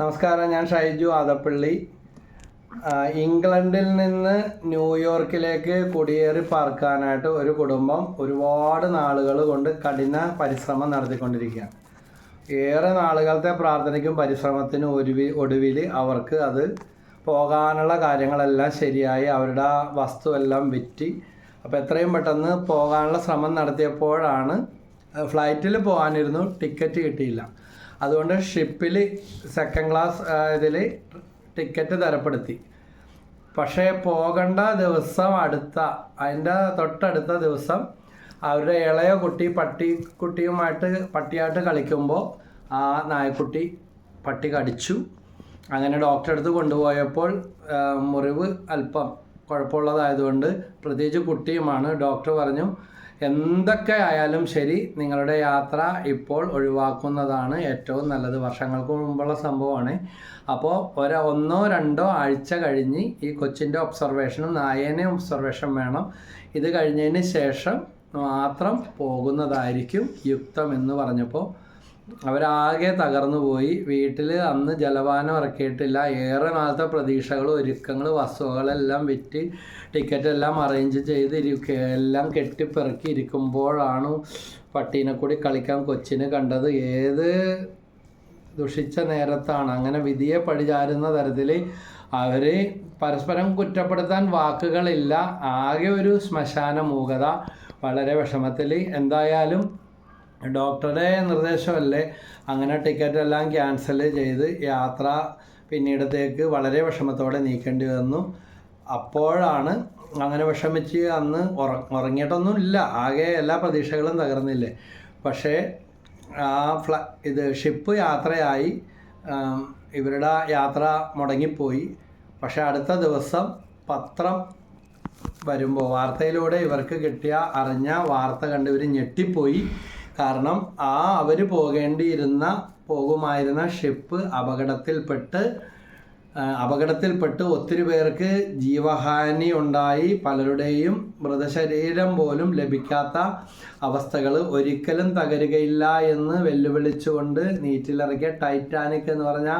നമസ്കാരം ഞാൻ ഷൈജു ആദപ്പള്ളി. ഇംഗ്ലണ്ടിൽ നിന്ന് ന്യൂയോർക്കിലേക്ക് കുടിയേറി പാർക്കാനായിട്ട് ഒരു കുടുംബം ഒരുപാട് നാളുകൾ കൊണ്ട് കഠിന പരിശ്രമം നടത്തിക്കൊണ്ടിരിക്കുകയാണ്. ഏറെ നാളുകളത്തെ പ്രാർത്ഥനയ്ക്കും പരിശ്രമത്തിനും ഒരുവി ഒടുവിൽ അവർക്ക് അത് പോകാനുള്ള കാര്യങ്ങളെല്ലാം ശരിയായി അവരുടെ വസ്തുവെല്ലാം വിറ്റി അപ്പോൾ എത്രയും പെട്ടെന്ന് പോകാനുള്ള ശ്രമം നടത്തിയപ്പോഴാണ് ഫ്ലൈറ്റിൽ പോകാനിരുന്നു ടിക്കറ്റ് കിട്ടിയില്ല. അതുകൊണ്ട് ഷിപ്പിൽ സെക്കൻഡ് ക്ലാസ് ഇതിൽ ടിക്കറ്റ് തരപ്പെടുത്തി. പക്ഷേ പോകേണ്ട ദിവസം അടുത്ത അതിന്റെ തൊട്ടടുത്ത ദിവസം അവരുടെ ഇളയ കുട്ടി പട്ടി കുട്ടിയുമായിട്ട് പട്ടിയായിട്ട് കളിക്കുമ്പോൾ ആ നായക്കുട്ടി പട്ടി കടിച്ചു. അങ്ങനെ ഡോക്ടറെ അടുത്ത് കൊണ്ടുപോയപ്പോൾ മുറിവ് അല്പം കുഴപ്പമുള്ളതായതുകൊണ്ട് പ്രത്യേകിച്ച് കുട്ടിയുമാണ്. ഡോക്ടർ പറഞ്ഞു എന്തൊക്കെ ആയാലും ശരി നിങ്ങളുടെ യാത്ര ഇപ്പോൾ ഒഴിവാക്കുന്നതാണ് ഏറ്റവും നല്ലത്. വർഷങ്ങൾക്ക് മുമ്പുള്ള സംഭവമാണ്. അപ്പോൾ ഒരു ഒന്നോ രണ്ടോ ആഴ്ച കഴിഞ്ഞ് ഈ കൊച്ചിന്റെ ഒബ്സർവേഷനും നായേനെ ഒബ്സർവേഷൻ വേണം. ഇത് കഴിഞ്ഞതിന് ശേഷം മാത്രം പോകുന്നതായിരിക്കും യുക്തം എന്ന് പറഞ്ഞപ്പോൾ അവരാകെ തകർന്നു പോയി. വീട്ടിൽ അന്ന് ജലപാനം ഇറക്കിയിട്ടില്ല. ഏറെ നാളത്തെ പ്രതീക്ഷകൾ ഒരുക്കങ്ങൾ വസ്തുക്കളെല്ലാം വിറ്റ് ടിക്കറ്റ് എല്ലാം അറേഞ്ച് ചെയ്ത് എല്ലാം കെട്ടിപ്പിറക്കി ഇരിക്കുമ്പോഴാണ് പട്ടീനെ കൂടി കളിക്കാൻ കൊച്ചിനെ കണ്ടത്. ഏത് ദുഷിച്ച നേരത്താണ്? അങ്ങനെ വിധിയെ പഴിചാരുന്ന തരത്തിൽ അവർ പരസ്പരം കുറ്റപ്പെടുത്താൻ വാക്കുകളില്ല. ആകെ ഒരു ശ്മശാന മൂകത. വളരെ വിഷമത്തിൽ എന്തായാലും ഡോക്ടറുടെ നിർദ്ദേശമല്ലേ? അങ്ങനെ ടിക്കറ്റ് എല്ലാം ക്യാൻസൽ ചെയ്ത് യാത്ര പിന്നീടത്തേക്ക് വളരെ വിഷമത്തോടെ നീക്കേണ്ടി വന്നു. അപ്പോഴാണ് അങ്ങനെ വിഷമിച്ച് അന്ന് ഉറ ഉറങ്ങിയിട്ടൊന്നും ഇല്ല ആകെ എല്ലാ പ്രതീക്ഷകളും തകർന്നില്ലേ? പക്ഷേ ആ ഫ്ല ഇത് ഷിപ്പ് യാത്രയായി. ഇവരുടെ യാത്ര മുടങ്ങിപ്പോയി. പക്ഷേ അടുത്ത ദിവസം പത്രം വരുമ്പോൾ വാർത്തയിലൂടെ ഇവർക്ക് കിട്ടിയ അറിഞ്ഞ വാർത്ത കണ്ട് ഇവർ ഞെട്ടിപ്പോയി. കാരണം ആ അവർ പോകേണ്ടിയിരുന്ന പോകുമായിരുന്ന ഷിപ്പ് അപകടത്തിൽപ്പെട്ട് അപകടത്തിൽപ്പെട്ട് ഒത്തിരി പേർക്ക് ജീവഹാനി ഉണ്ടായി. പലരുടെയും മൃതശരീരം പോലും ലഭിക്കാത്ത അവസ്ഥകൾ ഒരിക്കലും തകരുകയില്ല എന്ന് വെല്ലുവിളിച്ചുകൊണ്ട് നീറ്റിലിറക്കിയ ടൈറ്റാനിക് എന്ന് പറഞ്ഞ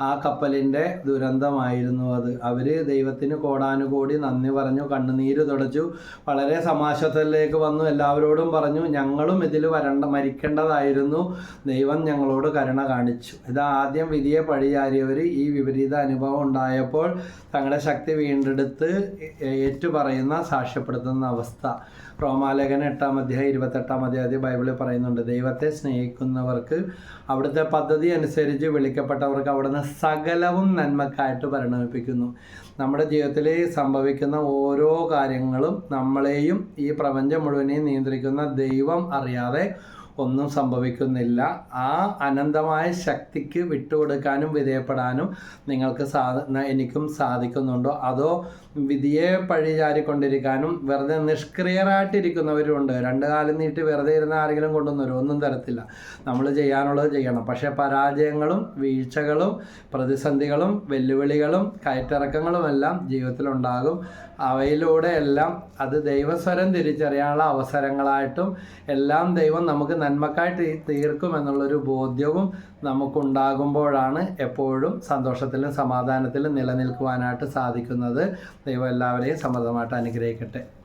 ആ കപ്പലിന്റെ ദുരന്തമായിരുന്നു അത്. അവർ ദൈവത്തിന് കോടാനുകോടി നന്ദി പറഞ്ഞു കണ്ണുനീര് തുടച്ചു വളരെ സമാശത്തിലേക്ക് വന്നു. എല്ലാവരോടും പറഞ്ഞു ഞങ്ങളും ഇതിൽ വരണ്ട മരിക്കേണ്ടതായിരുന്നു. ദൈവം ഞങ്ങളോട് കരുണ കാണിച്ചു. ഇത് ആദ്യം വിധിയെ പഴിചാരിയവർ ഈ വിപരീത അനുഭവം ഉണ്ടായപ്പോൾ തങ്ങളുടെ ശക്തി വീണ്ടെടുത്ത് ഏറ്റുപറയുന്ന സാക്ഷ്യപ്പെടുത്തുന്ന അവസ്ഥ. റോമാലേഖന എട്ടാം അധ്യായം ഇരുപത്തെട്ടാം അധ്യായം ബൈബിളിൽ പറയുന്നുണ്ട് ദൈവത്തെ സ്നേഹിക്കുന്നവർക്ക് അവിടുത്തെ പദ്ധതി അനുസരിച്ച് വിളിക്കപ്പെട്ടവർക്ക് അവിടുന്ന് സകലവും നന്മക്കായിട്ട് പരിണമിപ്പിക്കുന്നു. നമ്മുടെ ജീവിതത്തിൽ സംഭവിക്കുന്ന ഓരോ കാര്യങ്ങളും നമ്മളെയും ഈ പ്രപഞ്ചം മുഴുവനെയും നിയന്ത്രിക്കുന്ന ദൈവം അറിയാതെ ഒന്നും സംഭവിക്കുന്നില്ല. ആ അനന്തമായ ശക്തിക്ക് വിട്ടുകൊടുക്കാനും വിധേയപ്പെടാനും നിങ്ങൾക്ക് സാധ എനിക്കും സാധിക്കുന്നുണ്ടോ? അതോ വിധിയെ പഴിചാരിക്കൊണ്ടിരിക്കാനും വെറുതെ നിഷ്ക്രിയരായിട്ടിരിക്കുന്നവരുണ്ട് രണ്ട് കാലം നീട്ടി വെറുതെ ഇരുന്ന ആരെങ്കിലും കൊണ്ടുവന്നവരും? ഒന്നും തരത്തില്ല. നമ്മൾ ചെയ്യാനുള്ളത് ചെയ്യണം. പക്ഷേ പരാജയങ്ങളും വീഴ്ചകളും പ്രതിസന്ധികളും വെല്ലുവിളികളും കയറ്റിറക്കങ്ങളും എല്ലാം ജീവിതത്തിലുണ്ടാകും. അവയിലൂടെ എല്ലാം അത് ദൈവസ്വരം തിരിച്ചറിയാനുള്ള അവസരങ്ങളായിട്ടും എല്ലാം ദൈവം നമുക്ക് നന്മക്കായിട്ട് തീർക്കും എന്നുള്ളൊരു ബോധ്യവും നമുക്കുണ്ടാകുമ്പോഴാണ് എപ്പോഴും സന്തോഷത്തിലും സമാധാനത്തിലും നിലനിൽക്കുവാനായിട്ട് സാധിക്കുന്നത്. ദൈവം എല്ലാവരെയും സമൃദ്ധമായിട്ട് അനുഗ്രഹിക്കട്ടെ.